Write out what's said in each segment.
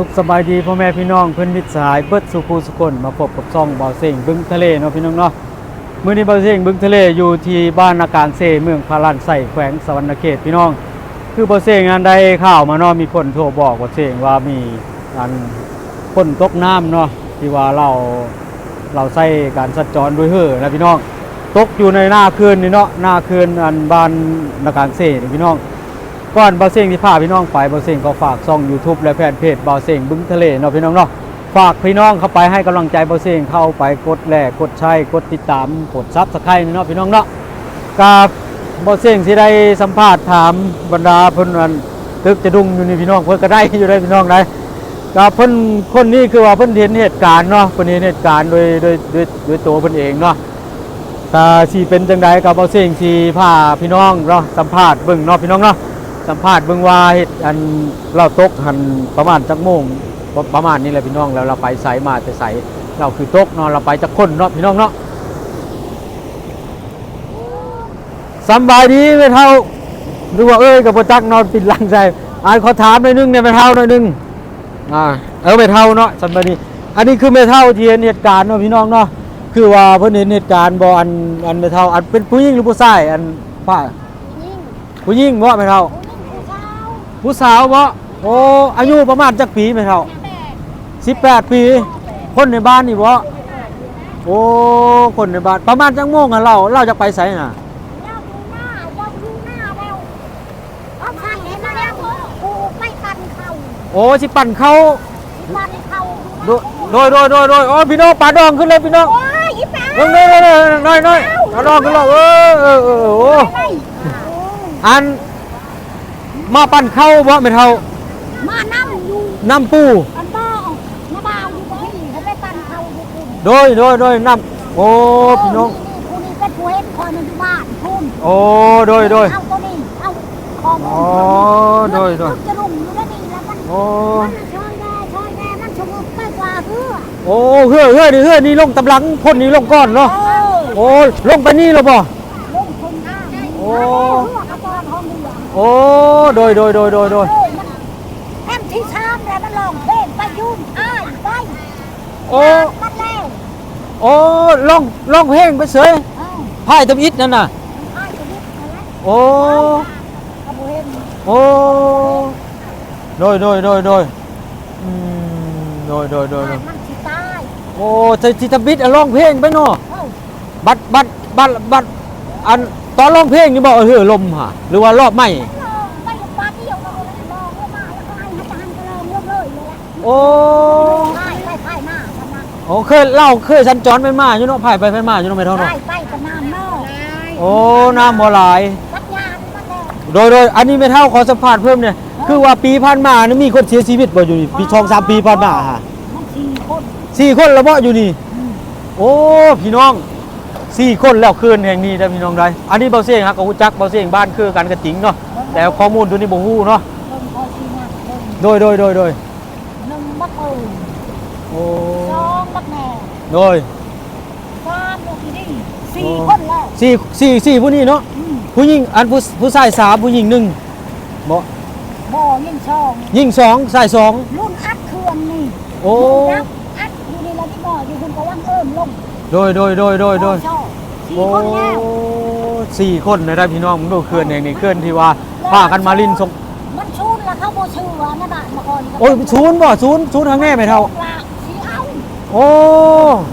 สุขสบายดีพ่อแม่พี่น้องเพื่อนมิตรสหายเบิดสุขูสุคนมาพบกับซ่องเบาเสียงบึงทะเลเนาะพี่น้องเนาะมื้อนี้เบาเสียงบึงทะเลอยู่ที่บ้านนาการเซเมืองพารันใส่แขวงสวรรณเขตพี่น้อง คือเบาเสียงงานได้ข่าวมาเนาะมีคนโทรบอกเบาเสียงว่ามีอันคนตกน้ำเนาะที่ว่าเราเราใช้การสัญจรด้วยเหือนะพี่น้อง ตกอยู่ในหน้าคืนนี่เนาะหน้าคืนอันบ้านนาการเซพี่น้อง ก่อนเบาเซงที่พาพี่น้องไปเบาเซงก็ฝากช่อง YouTube และแฟนเพจเบาเซงบึ้งทะเลเนาะพี่น้องเนาะฝากพี่น้องเข้าไปให้กำลังใจเบาเซงเข้าไปกดแลกกดใช้กดติดตามกดซับสไครต์เนาะพี่น้องเนาะกับเบาเซงที่ได้สัมภาษณ์ถามบรรดาเพิ่นอันตึกจะดุงอยู่นี่พี่น้องเพิ่นก็ได้อยู่ได้พี่น้องได้กับเพิ่นคนนี้คือว่าเพิ่นเห็นเหตุการณ์เนาะเพิ่นเห็นเหตุการณ์โดยโดยโดยโดยตัวเพิ่นเองเนาะก็สิเป็นจังใดกับเอาเสียงที่พาพี่น้องเนาะสัมภาษณ์เบิ่งเนาะพี่น้องเนาะ สัมภาษณ์เบิ่งว่าเฮ็ดอันเราตกหันประมาณจักโมงประประมาณนี้แหละพี่น้องแล้วเราไปไสมาแต่ไสเราคือตกนาะเราไปจักคนเนาะพี่น้องเนาะสบายดีไหมเท่าหรือว่าเอ้ยกับบ่จักนอนปิดหลังใจอ่านขอถามหน่อยนึงเนี่ยแม่เท่าหน่อยนึงอ่าเออแม่เท่าเนาะสบายดีอันนี้คือแม่เท่าที่เห็นเหตุการณ์เนาะพี่น้องเนาะคือว่าเพิ่อนเห็นเหตุการณ์บ่อันอันไม่เท่าอันเป็นผู้หญิงหรือผู้ชายอันป้ายิ่งผู้หญิงบ่ไม่เท่า ผู้ยิ่งผู้เช้าผู้สาวบ่โอ้อายุประมาณจักปีไม่เท่าแปด18ปี คนในบ้านนี่บ่โอ้คนในบ้านประมาณจักโมงอะเราเราจะไปไสน่ะเล่าดูหน้าเล่าดูหน้าแล้วเอาใครเห็นแล้วกูไม่ปันเขาโอ้สิปั่นเขาปันเขาโดโดยโดยโดยโดยโอ้พี่น้องปาดองขึ้นเลยพี่น้องโอ้ยอีแป๊ะเบิ่งๆๆๆน้อยๆปาดองขึ้นแล้วเออเออเออโอ้ไม่อัน มาปั่นเข้าบ่ไม่เท่ามานั่งอยู่น้ำปูอันบ้ามาบ่าวอยู่บ่ให้เขาไปปันเขาอยู่คุณโดยโดยโดยน้ำโอ้พี่น้องกูนี่เป็นผัวเอ็นคอยมันอยู่บ้านคุณโอ้โดยโดยเอาตัวนี้เอาของอ๋อโดยโดยจะรุ่งอยู่แล้วนี่แล้วมันโอ้มันช่วยแม่ช่วยแม่มันชงไปกว่าเพื่อโอ้เฮ้ยเฮ้ยนี่เฮ้ยนี่ลงตำลังพ่นนี่ลงก้อนเนาะเออโอ้ลงไปนี่แล้วบ่ลงทุนห้าโอ้เพื่อกระปอนห้องเรือโอ้ โดยโดยโดยโดยโดยเอ้ยมันแอมที่ชามแล้วมันลองเพลงไปยุ่นอ้ายไปโอ้ มันแล้วโอ้ลองลองเพลงไปเสยเอ้าพายตำอิดนั่นน่ะอ้ายจะนิดอะไรโอ้ กระโบเห็นโอ้ โดยโดยโดยโดยอืมโดยโดยโดยโดยมันสิตายโอ้จะจิตบิดอะร้องเพลงไปเนาะ เอ้าบัดบัดบัดบัดอัน ตอนร้องเพลงนี่บอกเฮ้ยลมหะหรือว่ารอบไม่ลองไปอยู่บ้านเดียวเราเลยลองเข้ามาแล้วก็ให้อาจารย์ก็ลองเรื่อยๆเลยแหละโอ้ใช่ไปไปมาทำมาโอ้เคยเล่าเคยสัญจรไปมาอยู่เนาะผ่ายไปไปมาอยู่เนาะไม่เท่าไปเนาะไปกับน้ำนอกโอ้น้ำบ่หลายสักยานมันแล้วโดยโดยอันนี้ไม่เท่าขอสัมภาษณ์เพิ่มเนี่ยคือว่าปีผ่านมานี่มีคนเสียชีวิตบ่อยู่นี่ปีช่องสามปีผ่านมาฮะมันสี่คนสี่คนแล้วบ่อยู่นี่ โอ้พี่น้อง สี่คนแล้วคืนแห่งนี้ได้อพี่น้องได้อันนี้เบาเสียงครับกับฮู้จักเบาเสียงบ้านคือกันกับจริงเนาะแต่ข้อมูลตัวนี้บ่ฮู้เนาะเบิ่งพอสี่นัดเบิ่งโดยโดยโดยโดยหนึ่งบักเอิญโอ้สองบักแหน่โดยสามลูกอีนี่สี่คนแล้วสี่สี่สี่ผู้นี้เนาะอืมผู้หญิงอันผู้ผู้ชายสามผู้หญิงหนึ่งบ่บ่อยิ่งช่องหญิงสองชายสองรุ่นอัดเครื่องนี่โอ้รุ่นอัดอยู่นี่แล้วที่บ่ออยู่คุณก็ว่างเอิ้มลง โดยโดยโดยโดยโดยช่องสี่โอ้คนแล้ว สี่คนนะได้พี่น้องผมดูเคลื่อนเองนี่เคลื่อนที่ว่าพากันมาลินส่งมันชูนแล้วเขาบ่ชื่อว่าในบ้านมาก่อนโอ้ยศูนย์บ่ศูนย์ศูนย์ทางแน่ไหมเท่าว่าสิเอาโอ้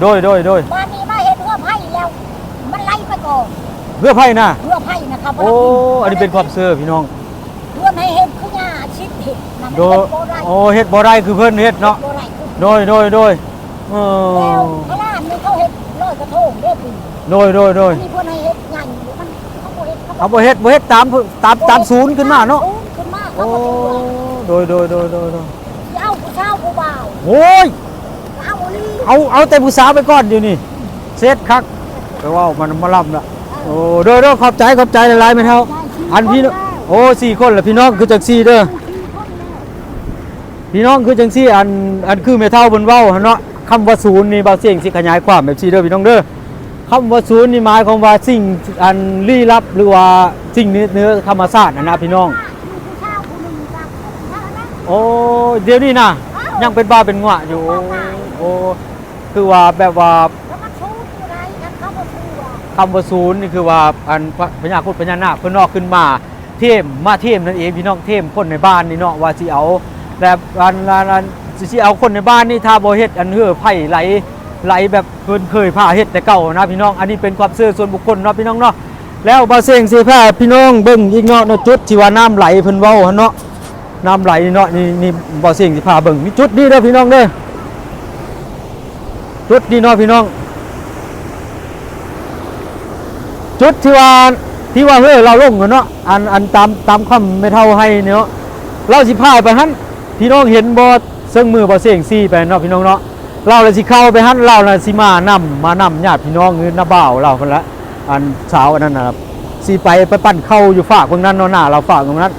โดยโดยโดยบ้านนี้มาเห็นเพื่อไผ่แล้ว มันไล่ไปก่อนเพื่อไพ่น่ะเพื่อไผ่นะครับโอ้อันนี้เป็นความเชื่อพี่น้องเพื่อนให้เห็นคือหญ้าชิดเห็ดนะมันโดเป็ยนโบราณโอ้เฮ็ดบ่ได้คือเพิ่นเฮ็ดเนาะโบราณคือโดยโดยโดยเอแล้วอ ด้อปีโดยโดยโดยมีคนให้เห็ดใหญ่มันเขาบ่เห็ดเขาเอาบ่เฮ็ดบ่เฮ็ดตามตามตามศูนย์ขึ้นมาเนาะ ศูย์ขึ้นมาเขาโอ้ก็ถือว่าโดยโดยโดยโดยโดยสิเอาผู้ชาวผู้บ่าวโอ้ย เอาลีเอา เอาแต่ผู้สาวไปก่อนอยู่นี่เซตคักแต่ว่ามันมาล่ำละโอ้เด้อเด้อขอบใจขอบใจหลายๆแม่เท่า อันพี่น้องโอ้สี่คนละพี่น้องคือจังสี่เด้อ พี่น้องคือจังสี่อันอันคือแม่เท่าบนเว้าหั่นเนาะคำว่าศูนย์นี่บ่าวเสียงสิขยายความแบบสี่เด้อพี่น้องเด้อ คำว่าศูนย์นี่หมายความว่าสิ่งอันลี้ลับหรือว่าสิ่งเนื้อเนื้อธรรมชาตินะนะพี่น้องผู้ชาวผู้หนึ่งกับผู้ชาวนะโอ้เดี๋ยวนี้นะเอ้ายังเป็นบ้าเป็นงวะอยู่โอ้โอ้คือว่าแบบว่าแล้วมันชูอยู่ไรกันเขาบอกชูอะคำว่าศูนย์นี่คือว่าอันพระพญาครุฑพญานาคเพิ่นนอกขึ้นมาเทมมาเทมนั่นเองพี่น้องเทมคนในบ้านนี่เนาะว่าสิเอาแบบอันอันอันสิสิเอาคนในบ้านนี่ถ้าบ่เฮ็ดอันเฮือไผ่ไหล ไหลแบบเพิ่นเคยพาเฮ็ดแต่เก่านะพี่น้อง อันนี้เป็นความเชื่อส่วนบุคคลเนาะพี่น้องเนาะ แล้วบ่เสียงสิพาพี่น้องเบิ่งอีกเนาะนะจุดที่ว่าน้ำไหลเพิ่นเว้าเนาะ น้ำไหลเนาะนี่นี่บ่เสียงสิพาเบิ่งมีจุดนี้เด้อพี่น้องเด้อ จุดนี้เนาะพี่น้อง จุดที่ว่าที่ว่าเฮ้ยเราลงเนาะ อันอันตามตามคำไม่เท่าให้เนาะ เราสิพาไปหันพี่น้องเห็นบ่ซึ่งมือบ่เสียงซี่ไปเนาะพี่น้องเนาะ เราเลยสิเข้าไปหันเราน่ะสิมานำมานำญาติพี่น้องเงินน้าบ่าวเราคนละอันสาวอันนั้นนะครับสิไปไปปั่นเข้าอยู่ฝากเบิ่งนั้นเนาะหน้าเราฝากตรงนั้น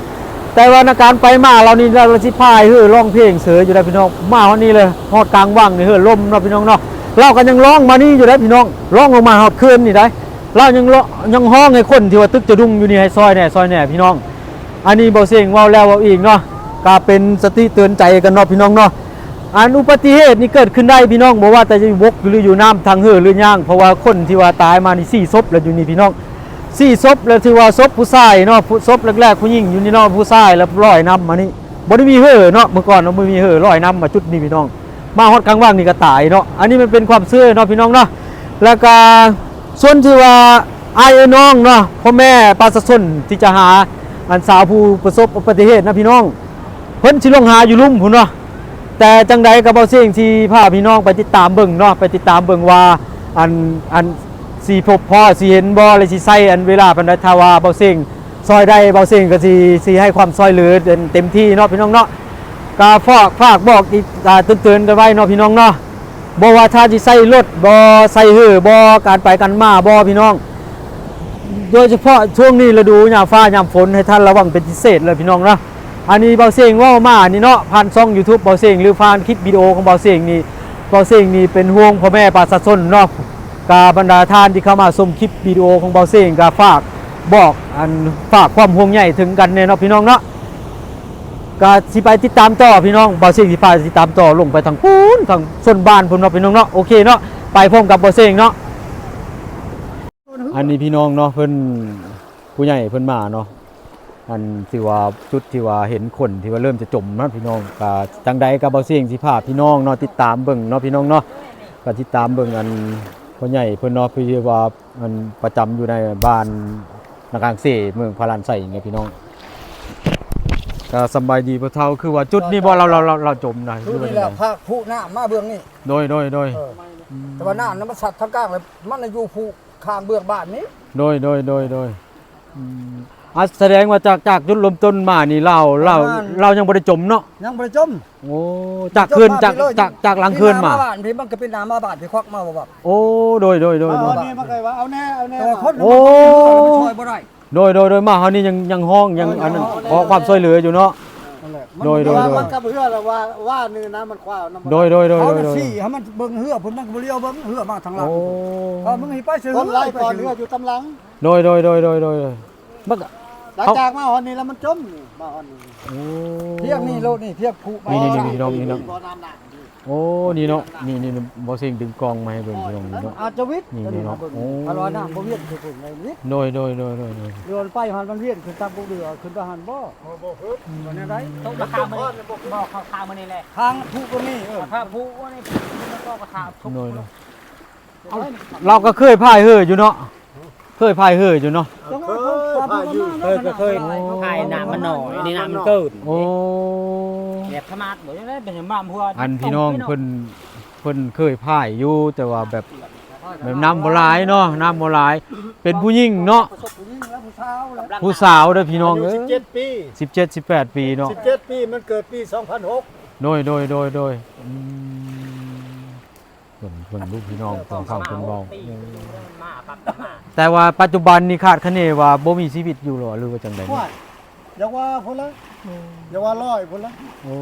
แต่ว่าในการไปมาเรานี่เราสิพายเฮ้ยร้องเพลงเสืออยู่ได้พี่น้องมาวันนี้เลยฮอดกลางว่างนี่เฮ้ยลมเนาะพี่น้องเนาะเราก็ยังร้องมานี่อยู่ได้พี่น้องร้องลงมาฮอดคืนนี่ได้เรายังยังห้องให้คนที่ว่าตึกจะดุงอยู่นี่ให้ซอยแน่ซอยแน่พี่น้อง อันนี้เบาเสียงเว่าแล้วเว่าอีกเนาะก็เป็นสติเตือนใจกันเนาะพี่น้องเนาะ อันอุบัติเหตุนี่เกิดขึ้นได้พี่น้องบอกว่าแต่จะอยู่บกหรืออยู่น้ำทางเหือหรือย่าง เพราะว่าคนที่ว่าตายมานี่สี่ศพแล้วอยู่นี่พี่น้องสี่ศพแล้วที่ว่าศพผู้ชายเนาะผู้ศพแรกๆผู้หญิงอยู่นี่เนาะผู้ชายแล้วลอยน้ำมานี่บ่ได้มีเหือเนาะเมื่อก่อนเราไม่มีเหือลอยน้ำมาจุดนี้พี่น้อง มาฮอดกลางว่างนี่ก็ตายเนาะอันนี้มันเป็นความเชื่อเนาะพี่น้องเนาะแล้วก็ส่วนที่ว่าไอาน้องเนาะพ่อแม่ปราชนที่จะหาอันสาวผู้ประสบอุบัติเหตุนะพี่น้องเพิ่นสิลงหาอยู่ลุ่มพุ่นเนาะ แต่จังใดก็บ่เสี่ยงที่พาพี่น้องไปติดตามเบิ่งเนาะไปติดตามเบิ่งว่าอันอันสิพบพ่อสิเห็นบ่อเลยสิใส่อันเวลาปานใดถ้าว่าบ่เสียงซอยได้เบ่เสียงก็สิสิให้ความซอยเหลือเต็มที่เนาะพี่น้องเนาะก็ฝากฝากบอกอีกอ่าเตือนๆกันไว้เนาะพี่น้องเนาะบ่ว่าถ้าสิใส่รถบ่ใส่หือบ่การไปกันมาบ่พี่น้อง โดยเฉพาะช่วงนี้ฤดูหญ้าฟ้าหญ้าฝนให้ท่านระวังเป็นพิเศษเลยพี่น้องนะ อันนี้เบาเสียงว่ามานี่เนาะผ่านช่อง YouTube เบาเสียงหรือผ่านคลิปวิดีโอของเบาเสียงนี่เบาเสียงนี่เป็นห่วงพ่อแม่ปราศาชนเนาะกาบรรดาท่านที่เข้ามาชมคลิปวิดีโอของเบาเสียงก็ฝากบอกอันฝากความห่วงใยถึงกันเนาะพี่น้องเนาะก็สิไปติดตามต่อพี่น้องเบาเสียงสิพาติดตามต่อลงไปทางพูนทางส่วนบ้านพุ่นเนาะพี่น้องเนาะโอเคเนาะไปพร้อมกับเบาเสียงเนาะอันนี้พี่น้องเนาะเพิ่นผู้ใหญ่เพิ่นมาเนาะ อันที่ว่าจุดที่ว่าเห็นคนที่ว่าเริ่มจะจมนะพี่น้องก็จังใดก็บ่เสี่ยงสิพาพี่น้องเนาะติดตามเบิ่งเนาะพี่น้องเนาะก็ติดตามเบิ่งอันผู้ใหญ่เพิ่นเนาะพี่ว่ามันประจำอยู่ในบ้านนากลางเสเมืองพารานไสไงพี่น้องก็สำบายดีพ่อเฒ่าคือว่าจุดนี้บ่เราเราเราเราจมนะคือคือว่านี่จังแหละใดภาคผู้หน้ามาเบื้องนี่โดยโดยโดยเออแต่ว่าหน้านั้นมันสัตว์ทั้งกลางเลยมันน่ะอยู่ผู้ข้างเบื้องบ้านนี้ โดยโดยโดยโดย อืมอะแสดงว่าจากจากจุดเริ่มต้นมานี่เราเราเรายังบ่ได้จมเนาะยังบ่ได้จมโอ้จากคืนจากจากจากหลังคืนมาพี่บ้านพี่มันก็เป็นน้ำมาบาดพี่ควักมาบ่แบบโอ้โดยโดยโดยโดยเอานี่มาเคยว่าเอาแน่เอาแน่แต่ว่าคนโอ้ มันช่วยบ่ได้โดยโดยโดยมาเฮานี่ยังยังห้องยังอันนั้นขอความช่วยเหลืออยู่เนาะ นั่นแหละโดยโดย ว่ามันกับเพื่อแล้วว่าว่านี่นะมันคว้าน้ำโดยโดยโดยเขาโดยน่ะโดยสี่ให้มันเบิ่งเหือพุ่นมันก็บ่เลี้ยวเบิ่งเหือมาทางหลังโอ้เออมึงให้ไปซื้อคนไล่ก่อนเหืเรืออยู่ตำหลังโดยโดยโดยโดยโดยมันก็ หลังจากมาหอนนี้แล้วมันจมนี่มาหอนนี้โอ้ เทียบนี่โลดนี่เทียบผู้นี่นี่นี่น้องนี่น้อง บ่น้ำหนักโอ้นี่เนาะนี่นี่บ่เสียงดึงกล้องมาให้เบิ่งพี่น้องนี่เนาะ อาจจะวิทย์นี่นี่เนาะโอ้ อร่อยน้ำบ่เวียนคือพุ่นเลยวิทย์โดยโดยโดยโดยโดยเรือไปหันมันเวียนขึ้นตามพวกเรือขึ้นไปหันบ่บ่ฮึบบ่แน่ไดตกราคามันบอกราคามันนี่แหละทางผู้ก็มีเออราคาผู้ว่านี่มันก็ราคาทุกโดยโดยเราก็เคยพายเหืออยู่เนาะ เคยพายเหืออยู่เนาะเคยพาอ ยู่เคยก็เคยขายน้ำมันหน่อยนี่น้ำมันเกินโอ้แบบธรรมะบอกยังไงเป็นอย่างบ้านพัวอันพี่น้องเพิ่นเพิ่นเคยพายอยู่แต่ว่าแบบแบบน้ำบ่หลายเนาะน้ำบ่หลาย เป็นผู้หญิงเนาะประสบผู้หญิงและผู้สาวแล้วผู้สาวเด้อพี่น้องอายุเอ้ย17 ปี 17 18 ปีเนาะ17 ปีมันเกิดปี 2006โดยโดยโดยโดยอืม เพิ่นเพิ่นลูกพี่น้องเพิ่นเข้าเพิ่นเว้ามาปั๊บมาแต่ว่าปัจจุบันนี่คาดคะเนว่าบ่มีชีวิตอยู่หรอหรือว่าจังได๋ว่าอย่าว่าพุ่นละอย่าว่าร้อยพุ่นละโอ้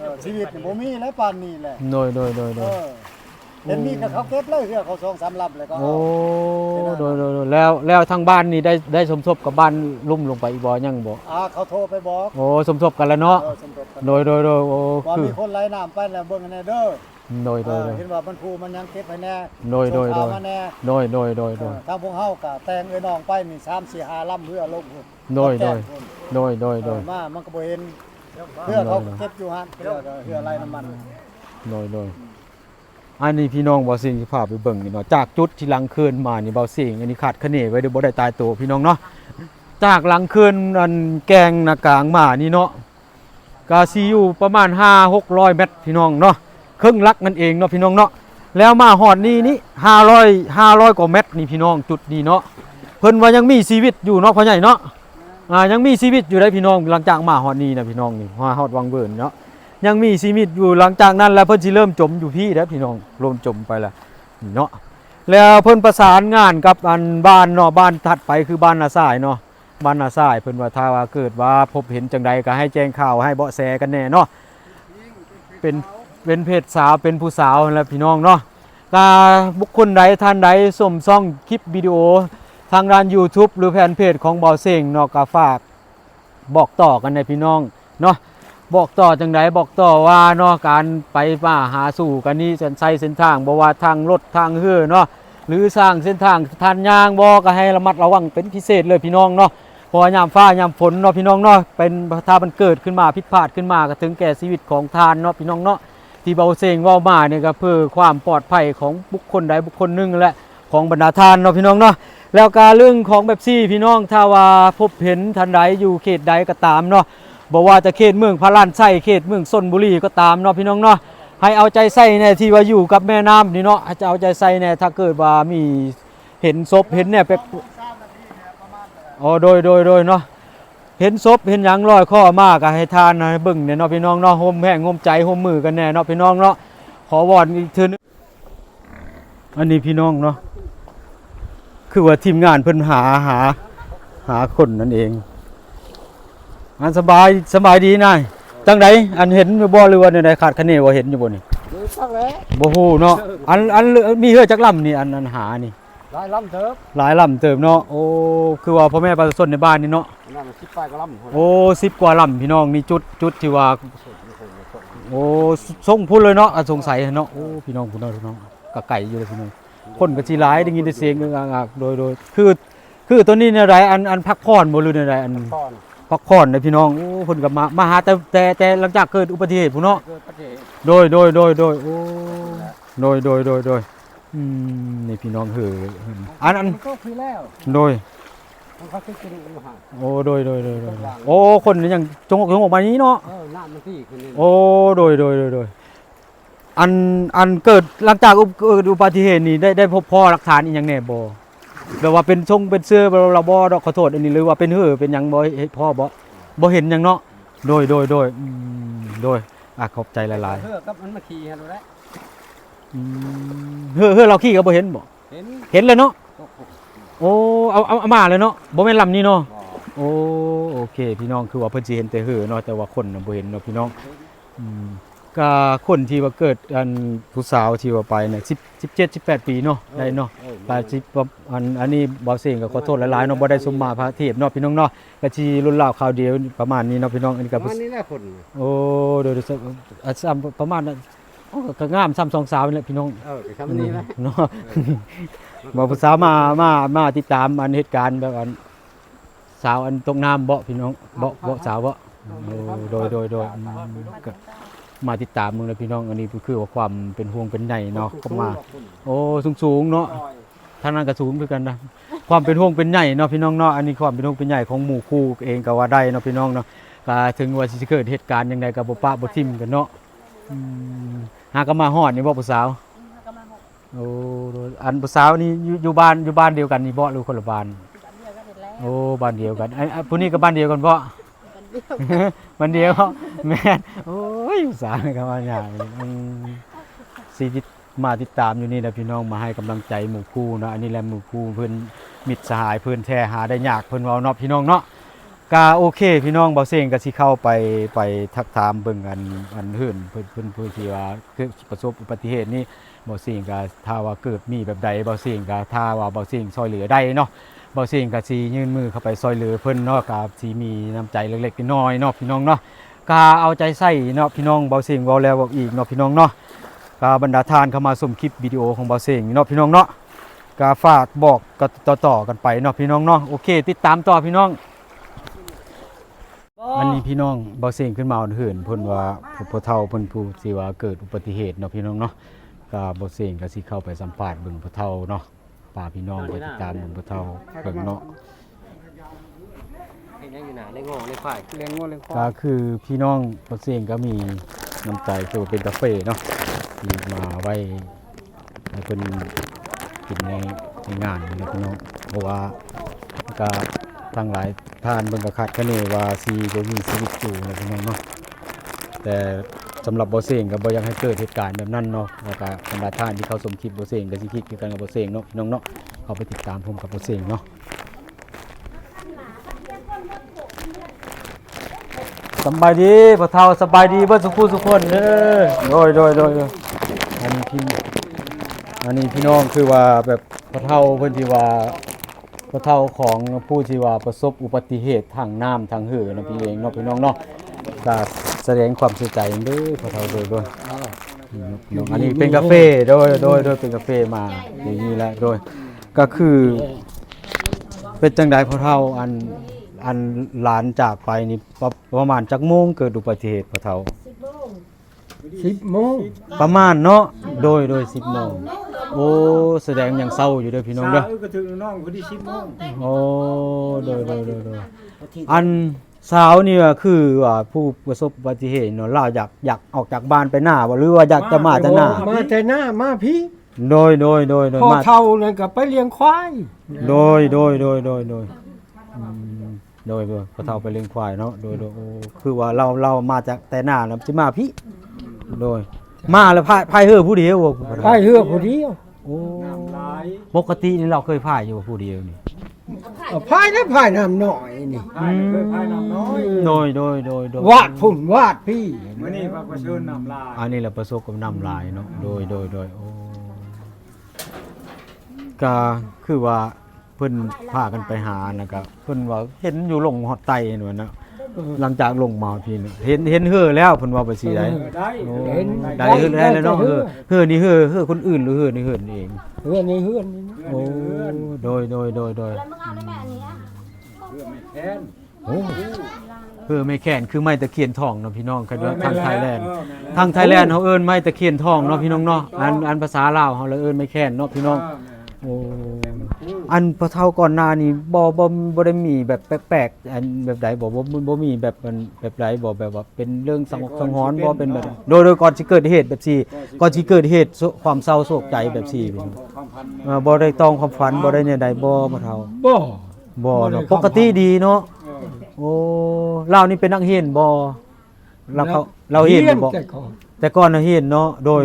เออชีวิตนี่บ่มีแล้วปานนี้แหละโดยโดยโดยโดเอยอเห็นมีกับเขาเก็บเลยเฮือเขาสองสามลำเลยก็โอ้เอาโดยโดยโดยแล้วแล้วทางบ้านนี่ได้ได้สมทบกับบ้านลุ่มลงไปอีกบ่ยังบ่อ่าเขาโทรไปบอกโอ้สมทบกันแล้วเนาะเออสมทบกันโดยโดยโดยโอ้ว่าคือมีคนไหลน้ำไปแล้วเบิ่งกันแน่เด้อ โดยโดยเอโดอยเห็นว่ามันผูมันยังเก็บให้แน่โดยโดยโดย ส่งข่าวมาแน่โดยโดยโดยโดยทางพวกเฮากะแตงเอ้ยน้องไปนี่3 4 5ลำเพื่อลงพุ่นโดย โดย พุ่นโดย โดย โดยเออมามันก็บ่เห็นเพื่อเขาเก็บอยู่หั่นเพื่อก็เพื่อไรน้ำมัน โดย โดย อันนี้พี่น้องบ่สิ่งที่พาไปเบิ่งนี่เนาะ จากจุดที่หลังเคืนมานี่เบาสิ่งอันนี้ขาดคะเนไว้เดี๋ยวบ่ได้ตายตัวพี่น้องเนาะ จากหลังเคืนอันแกงหนากลางมานี่เนาะก็สิอยู่ประมาณ5 600เมตรพี่น้องเนาะ ครึ่งลักนั่นเองเนาะพี่น้องเนาะแล้วมาหอดนี่นี่500 500กว่าเมตรนี่พี่น้องจุดนี้เนาะเพิ่นว่ายังมีชีวิตอยู่เนาะพ่อใหญ่เนาะอ่ายังมีชีวิตอยู่ได้พี่น้องหลังจากมาหอดนี้นะพี่น้องนี่ฮอดวังเบิ่นเนาะยังมีชีวิตอยู่หลังจากนั้นแล้วเพิ่นสิเริ่มจมอยู่พี่แล้วพี่น้องรวมจมไปแล้วนี่เนาะแล้วเพิ่นประสานงานกับอันบ้านเนาะบ้านถัดไปคือบ้านนาสายเนาะบ้านนาสายเพิ่นว่าถ้าว่าเกิดว่าพบเห็นจังใดก็ให้แจ้งข่าวให้เบาะแสกันแน่เนาะเป็น เป็นเพศสาวเป็นผู้สาวนั่นแล้วพี่น้องเนาะกาบุคคลใดท่านใดสมซ่องคลิปวิดีโอ ทางด้าน YouTube หรือแฟนเพจของเบาเซงเนาะก็ฝากบอกต่อกันในพี่น้องเนาะบอกต่อจังไดบอกต่อว่าเนาะการไปมาหาสู่กันนี่เส้นใช้เส้นทางบ่ว่าทางรถทางเรือเนาะหรือสร้างเส้นทางทานยางบ่ก็ให้ระมัดระวังเป็นพิเศษเลยพี่น้องเนาะเพราะว่ายามฟ้ายามฝนเนาะพี่น้องเนาะเป็นถ้ามันเกิดขึ้นมาผิดพลาดขึ้นมาก็ถึงแก่ชีวิตของทานเนาะพี่น้องเนาะ ที่เบาเซงเว้ามาเนี่ยก็เพื่อความปลอดภัยของบุคคลใดบุคคลหนึ่งและของบรรดาทานเนาะพี่น้องเนาะแล้วการเรื่องของแบบซี่พี่น้องถ้าว่าพบเห็นทันใดอยู่เขตใดก็ตามเนาะบอกว่าจะเขตเมืองพระลานไส้เขตเมืองซนบุรีก็ตามเนาะพี่น้องเนาะให้เอาใจใส่ในที่ว่าอยู่กับแม่น้ำนี่เนาะให้จะเอาใจใส่ในถ้าเกิดว่ามีเห็นศพเห็นเนี่ยเป็กอ๋อโดยโดยโดยเนาะ เห็นศพเห็นหยังลอยข้อมากก็ให้ทานให้เบิ่งเนี่ยเนาะพี่น้องเนาะโฮมแห้งโฮมใจโฮมมือกันแน่เนาะพี่น้องเนาะขอวอนอีกเทื่อนึงอันนี้พี่น้องเนาะคือว่าทีมงานเพิ่นหาหาหาคนนั่นเองอันสบายสบายดีนายจังไดอันเห็นอยู่บ่หรือว่าในขาดคะเนว่าเห็นอยู่บ่นี่ดูสักแล้ว บ่ฮู้เนาะ อันอันมีเฮือจักลำนี่อันอันหานี่ หลายลำเถิบหลายลำเติมเนาะโอ้คือว่าพ่อแม่ประชาชนในบ้านนี่เนาะนั่นน่ะสิบปลายก็ลำพุ่นโอ้10กว่าลำพี่น้องนี่จุดจุดที่ว่าโอ้ส่งพุ่นเลยเนาะอะสงสัยเนาะโอ้พี่น้องพี่น้องพี่น้องก็ไก่อยู่เลยพี่น้องคนก็สิหลายได้ยินแต่เสียงอึกอักอักโดยโดยคือคือตัวนี้เนี่ยไรอันอันพักผ่อนบ่หรือเนี่ยไรอันก่อนพักผ่อนนะพี่น้องโอ้เพิ่นก็มามาหาแต่แต่แต่หลังจากเกิดอุบัติเหตุพุ่นเนาะเกิดประเทศโดยโดยโดยโดยโอ้โดยโดยโดยโดย อืมนี่พี่น้องเหออันอันมันก็คือแล้วโดยมันเขาคือกินอยู่ห่างโอ้โดยโดยโดยโดยโอ้คนนี่ยังจงอกจงอกมานี้เนาะเออน้ำมันที่คือนี่โอ้โดยโดยโดยโดยอันอันเกิดหลังจากอุบเกิดอุบัติเหตุนี่ได้ได้พบพ่อหลักฐานอีหยังแน่บ่แบบว่าเป็นทรงเป็นเสื้อเราเราบ่ดอกขอโทษอันนี้หรือว่าเป็นเหอเป็นหยังบ่เฮ็ดพ่อบ่บ่เห็นหยังเนาะโดยโดยโดยอืมโดยอะขอบใจหลายเพื่อกับมันมาขี่ให้เราแล้วๆอืม เฮ้อเฮ้อเราขี่ก็บ่เห็นบ่เห็นเห็นเลยเนาะตกหกโอ้เอาเอาเอามาเลยเนาะบ่แม่นลำนี้เนาะบ่อโอ้โอเค พี่น้องคือว่าเพิ่นสิเห็นแต่เหือเนาะแต่ว่าคนน่ะบ่เห็นเนาะพี่น้องอืมก็คนที่ว่าเกิดอันผู้สาวที่ว่าไปเนี่ย10 17 18 ปีเนาะได้เนาะออหลายสิบอันอันนี้บ่เสียงก็ขอโทษหลายๆเนาะบ่ได้สมมาพระเทพเนาะพี่น้องเนาะก็สิรุ่นราวข่าวเดียวประมาณนี้เนาะพี่น้องอันนี้ก็ประมาณนี้แหละคนโอ้โดยๆอะซ้ำประมาณนั้น โอ้ก็งามซ้ำสองสาวนี่แหละพี่น้องเออทำนี้แหละเนาะบอกผู้สาวมามามาติดตามอันเหตุการณ์แบบอันสาวอันตกน้ำเบาะพี่น้องเบาะเบาะสาวเบาะโอ้โดยโดยโดยอืมก็มาติดตามมึงเลยพี่น้องอันนี้คือว่าความเป็นห่วงเป็นใยเนาะก็มา โอ้สูงสูงๆเนาะทางนั้นก็สูงคือกันนะความเป็นห่วงเป็นใยเนาะพี่น้องเนาะอันนี้ความเป็นห่วงเป็นใยของหมู่คู่เองก็ว่าได้เนาะพี่น้องเนาะก็ถึงว่าสิเกิดเหตุการณ์ยังไงกับบ่ปะบ่ทิมกันเนาะ อืมหาก็มาฮอดนี่บ่ผู้สาวก็มาหกโอ้โดยอันผู้สาวนี่อยู่อยู่บ้านอยู่บ้านเดียวกันนี่บ่หรือคนละบ้านเดียวกันเสร็จแล้วโอ้บ้านเดียวกันไอ้ไอ้ผู้นี้ก็บ้านเดียวกันบ่บ้านเดียวแม่นโอ้ยผู้สาวนี่ก็มาอย่างนี้อืมสิติดมาติดตามอยู่นี่แหละพี่น้องมาให้กำลังใจหมู่คู่เนาะอันนี้แหละหมู่คู่เพิ่นมิตรสหายเพิ่นแท้หาได้ยากเพิ่นเว้าเนาะพี่น้องเนาะ กาโอเค พี่น้องเบาเสียงก็สิเข้าไปไปทักถามเบิ่งอันอันหื่นเพิ่นเพิ่นเพิ่นที่ว่าคือประสบอุบัติเหตุนี้เบาเสียงก็ถ้าว่าเกิดมีแบบใดเบาเสียงก็ถ้าว่าเบาเสียงช่วยเหลือได้เนาะเบาเสียงก็สิยื่นมือเข้าไปช่วยเหลือเพิ่นเนาะก็สิมีน้ำใจเล็กๆน้อยๆเนาะพี่น้องเนาะกาเอาใจใส่เนาะพี่น้องเบาเสียงเว้าแล้วเว้าอีกเนาะพี่น้องเนาะกาบรรดาทานเข้ามาชมคลิปวิดีโอของเบาเสียงเนาะพี่น้องเนาะกาฝากบอกก็ต่อๆกันไปเนาะพี่น้องเนาะโอเค ติดตามต่อพี่น้อง อันนี้พี่น้องเบาเสียงขึ้นมาเหินเพิ่นว่าผู้เฒ่าเพิ่นผู้สิว่าเกิดอุบัติเหตุเนาะพี่น้องเนาะก็เบาเสียงก็สิเข้าไปสัมภาษณ์เบิ่งผู้เฒ่าเนาะพาพี่น้องไปติดตามเบิ่งผู้เฒ่าเบิ่งเนาะเห็นยังอยู่หนาเล่งงเล่งควายเล่งงเล่งควาก็ยคือพี่น้องเบาเสียงก็มีน้ำใจคือว่าเป็นกาแฟเนาะที่มาไว้ให้เพิ่นกินในในงานนี่นะพี่น้องเพราะว่าก็ ทั้งหลายท่านเบิ่งก็คาดคะเนว่าสิบ่มีชีวิตอยู่นะพี่น้องเนาะแต่สำหรับบอเซงก็บ่อยากให้เกิดเหตุการณ์แบบนั้นเนาะแล้วก็บรรดาท่านที่เขาสมคิดบอเซงก็สิคิดคือกันกับบอเซงเนาะพี่น้องเนาะเขาไปติดตามผมกับบอเซงเนาะสบายดีพ่อเฒ่าสบายดีเบิดสุขุสุกคนเด้อโดยโดยโดยโดยอันนี้พี่อันนี้พี่น้องคือว่าแบบพ่อเฒ่าเพิ่นที่ว่า พ่อเฒ่าของผู้ที่ว่าประสบอุบัติเหตุทางน้ำทางเหือเนาะพี่เองเนาะพี่น้องเนาะก็แสดงความเสียใจเด้อพอเท่าโดยด้วยอันนี้เป็นกาแฟโดยโดยโดยเป็นกาแฟมาอย่างนี้แหละโดยก็คือเป็นจังใดพอเท่าอันอันหลานจากไปนี่ประประมาณจักโมงเกิดอุบัติเหตุพอเท่าสิบโมงประมาณเนาะโดยโดย10โมง โอ้แสดงอย่างเศร้าอยู่เด้อพี่น้องเด้อก็ถึงน้องพอดี10โมงโอ้โดยโดยโดยโดยอันสาวนี่ก็คือว่าผู้ประสบอุบัติเหตุเนาะเราอยากอยากออกจากบ้านไปหน้าบ่หรือว่าอยากจะมาแต่หน้ามาแต่หน้ามาพี่โดยโดยโดยโดยพอมาเท่านั่นก็ไปเลี้ยงควายโดยโดยโดยโดยโดยอืมโดยโดยพอเท่าไปเลี้ยงควายเนาะโดยโดยโอ้คือว่าเราเรามาจากแต่หน้าแล้วสิมาพี่ โดย มาแล้วพายพายเฮือผู้เดียวบ่พายเหือผู้เดียวโอ้หลายปกตินี่เราเคยพายอยู่ผู้เดียวนี่เอาพายได้พายน้ำหน่อยนี่ พายเคยพายน้ำน้อยโดยโดยโดยโดยวาดพุ่นวาดพี่มื้อนี้ว่าประเชิญน้ำลายอันนี้แหละประสบกับน้ำลายเนาะโดยโดยโดยโอ้ก็คือว่าเพิ่นพากันไปหานะครับเพิ่นว่าเห็นอยู่ลงฮอดไตนั่นน่ะ หลังจากลงมาพี่นี่เห็นเห็นเฮือแล้วเพิ่นว่าไปสิได้เออได้โอ้เห็นได้เฮือได้แล้วเนาะเฮือเฮือนี่เฮือเฮือคนอื่นหรือเฮือนี่เฮือนี่เองเหือนี่เหือนนี่นะโอ้โดยโดยโดยโดยแล้วมึงเอาได้แม่อันนี้อะเพื่อไม่แค้นโอ้เฮือไม่แค้นคือไม้ตะเคียนทองเนาะพี่น้องคือว่าทางไทยแลนด์เออแม่นแล้วทางไทยแลนด์เขาเอิ้นไม้ตะเคียนทองเนาะพี่น้องเนาะอันอันภาษาลาวเขาเลยเอิ้นไม่แค้นเนาะพี่น้องเออแม่นโอ้ อันพระเท่าก่อนหน้านี่บ่บ่บ่ได้มีแบบแปลกๆอันแบบใดบ่บ่บ่บ่มีแบบมันแบบใดบ่แบบว่าเป็นเรื่องสังหกสังหรณ์บ่เป็นแบบโดยโดยก่อนสิเกิดเหตุแบบสี่ก่อนสิเกิดเหตุโศความเศร้าโศกใจแบบสี่พี่น้องความพันเออบ่ได้ต้องความฝันบ่ได้เนี่ยใดบ่พระเท่าบ่บ่บ่ได้เนาะความฝันปกติดีเนาะเออโอ้เรานี่เป็นนักเรียนบ่เราเขาเราเรียนอยู่บ่แต่ก่อนแต่ก่อนน่ะเรียนเนาะโดย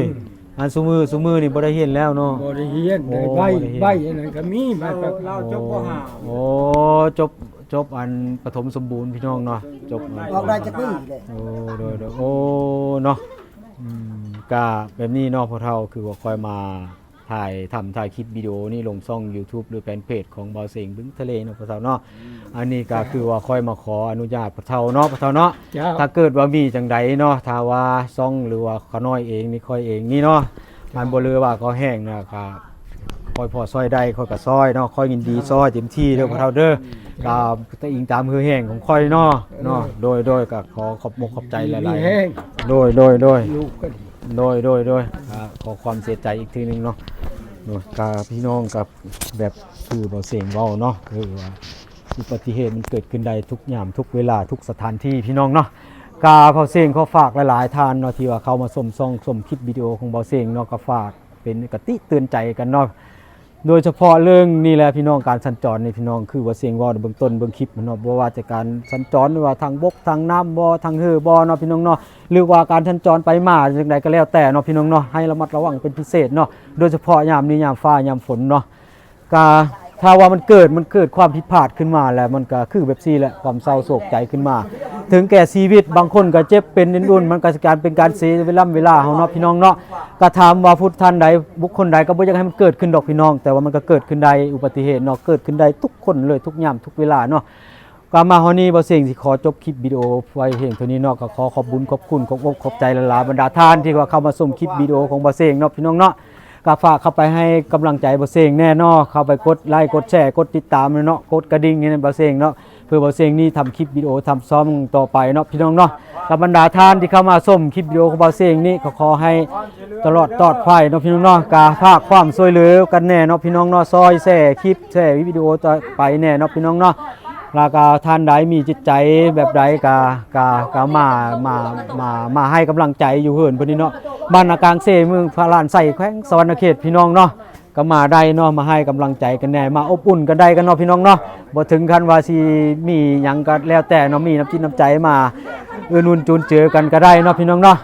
อันซุมือซุมือนี่บ่ได้เรียนแล้วเนาะ บ่ได้เฮียนได้โอ้ใบบ่ได้เฮียน ใบอันนั้นก็มีใบเราแบบเราจบบ่หาโอ้จบจบอันปฐมสมบูรณ์พี่น้องเนาะจบออกได้จักปีเลย โอ้โดยโดยโอ้เนาะอืมก็แบบนี้เนาะพอเท่าคือว่าคอยมา ถ่ายทำถ่ายคลิปวิดีโอนี่ลงช่อง YouTube หรือแฟนเพจของบอเสงบึงทะเลเนาะพอเท่าเนาะอันนี้ก็คือว่าคอยมาขออนุญาตพอเท่าเนาะพอเท่าเนาะเจ้า ถ้าเกิดว่ามีจังใดเนาะถ้าว่าซ่องหรือว่าขน้อยเองนี่ค่อยเองนี่เนาะมันบ่เลยว่าเขาแห้งนะครับคอยพอซอยได้คอยก็ซอยเนาะคอยยินดีซอยเต็มที่เด้อพวกเราเด้อตามตะอิงตามคือแห้งของคอยเนาะเนาะโดยโดยก็ขอขอบมกขอบใจหมีลายแห้งๆโดยโดยโดย ลูกก็ดี โดยโดยโดยอ่าขอความเสียใจอีกทีหนึงเนาะโดย กาพี่น้องกับแบบคือบ่เสียงเว้าเนาะคือว่าอุบัติเหตุมันเกิดขึ้นได้ทุกยามทุกเวลาทุกสถานที่พี่น้องเนาะกาเบาเสียงเขาฝากหลายๆทานเนาะที่ว่าเขามาสมซองสมคลิปวิดีโอของเบาเสียงเนาะก็ฝากเป็นกติเตือนใจกันเนาะ โดยเฉพาะเรื่องนี่แหละพี่น้องการสัญจรในพี่น้องคือว่าเสียงว่าในเบื้องต้นเบื้องคลิปเนาะบ่ว่าจะการสัญจรว่าทางบกทางน้ำบ่ทางเรือบ่เนาะพี่น้องเนาะหรือว่าการสัญจรไปมาจังใดก็แล้วแต่เนาะพี่น้องเนาะให้ระมัดระวังเป็นพิเศษเนาะโดยเฉพาะยามนี้ยามฟ้ายามฝนเนาะกาถ้าว่ามันเกิดมันเกิดความผิดพลาดขึ้นมาแล้วมันก็คือแบบซี่แหละความเศร้าโศกใจขึ้นมาถึงแก่ชีวิตบางคนก็เจ็บเป็นนินดุนมันก็การเป็นการเสียเวลาเวลาเฮาเนาะพี่น้องเนาะก็ถามว่าผู้ท่านใดบุคคลใดก็บ่อยากให้มันเกิดขึ้นดอกพี่น้อง แต่ว่ามันก็เกิดขึ้นได้อุบัติเหตุเนาะเกิดขึ้นได้ทุกคนเลยทุกยามทุกเวลาเนาะก็มาฮอนี้บ่เสียงสิขอจบคลิปวิดีโอไว้เพียงเท่านี้เนาะก็ขอขอบคุญขอบคุณขอบอกขอบใจหลายๆบรรดาท่านที่ว่าเข้ามาชมคลิปวิดีโอของบ่เสียงเนาะพี่น้องเนาะก็ฝากเข้าไปให้กำลังใจบ่เสียงแน่เนาะเข้าไปกดไลค์กดแชร์กดติดตามเนาะกดกระดิ่งนี่นะบ่เสียงเนาะ พื่อบ่เสียงนี่ทำคลิปวิดีโอทำซ้อมต่อไปเนาะพี่น้องเนาะกับบรรดาท่านที่เข้ามาชมคลิปวิดีโอของบ่เสียงนี่ก็ขอให้ตลอดตอดไฟเนาะพี่น้องเนาะกาภาคความช่วยเหลือกันแน่เนาะพี่น้องเนาะซอยแชร์คลิปแชร์วิดีโอต่อไปแน่เนาะพี่น้องเนาะแล้วก็ท่านใดมีจิตใจแบบใดก็ก็ก็มามามามาให้กำลังใจอยู่เหินพอนี้เนาะบ้านนากลางเซเมืองพระลานใส่แขวงสวรรณเขตพี่น้องเนาะ ก็มาได้เนาะมาให้กำลังใจกันแน่มาอบอุ่นกันได้กันเนาะพี่น้องเนาะบ่ถึงขั้นว่าสิมีหยังก็แล้วแต่เนาะมีน้ำจิตน้ำใจมาเอื้อนุนจูนเจือกันก็ได้เนาะพี่น้องเนาะ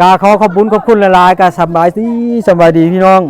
กาขอขอบคุณขอบคุณหลายๆกาสบายดีสบายดีพี่น้อง